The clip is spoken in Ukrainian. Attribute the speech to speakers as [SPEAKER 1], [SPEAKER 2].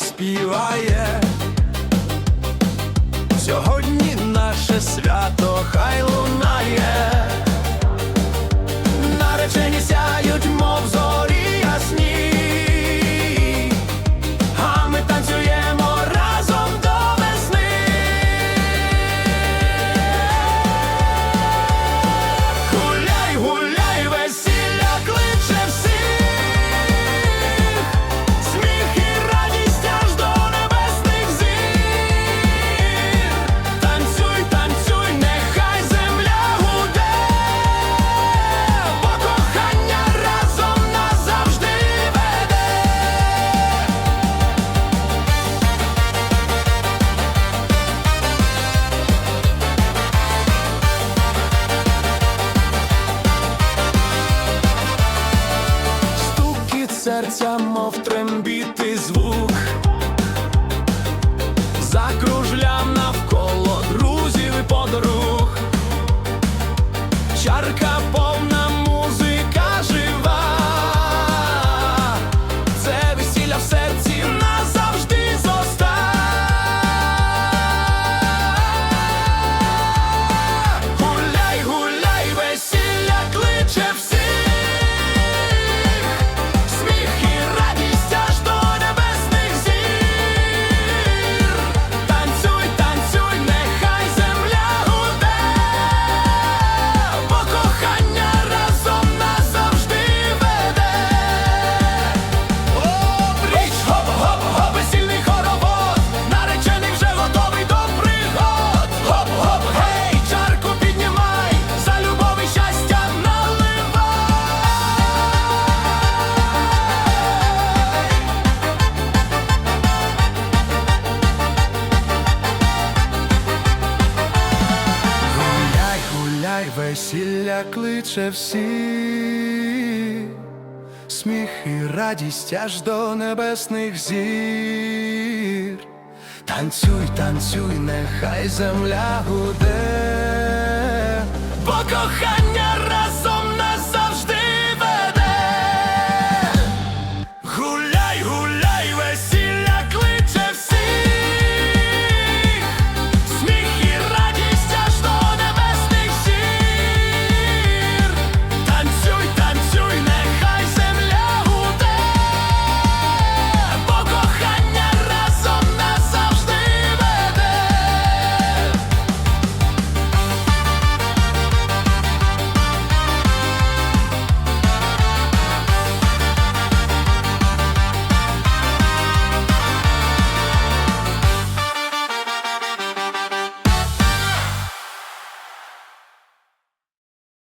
[SPEAKER 1] співає. Сьогодні наше свято хай луна. серця, мов трембіти звук. Весілля кличе всі, сміх і радість аж до небесних зір. Танцюй, танцюй, нехай земля гуде, бо кохання.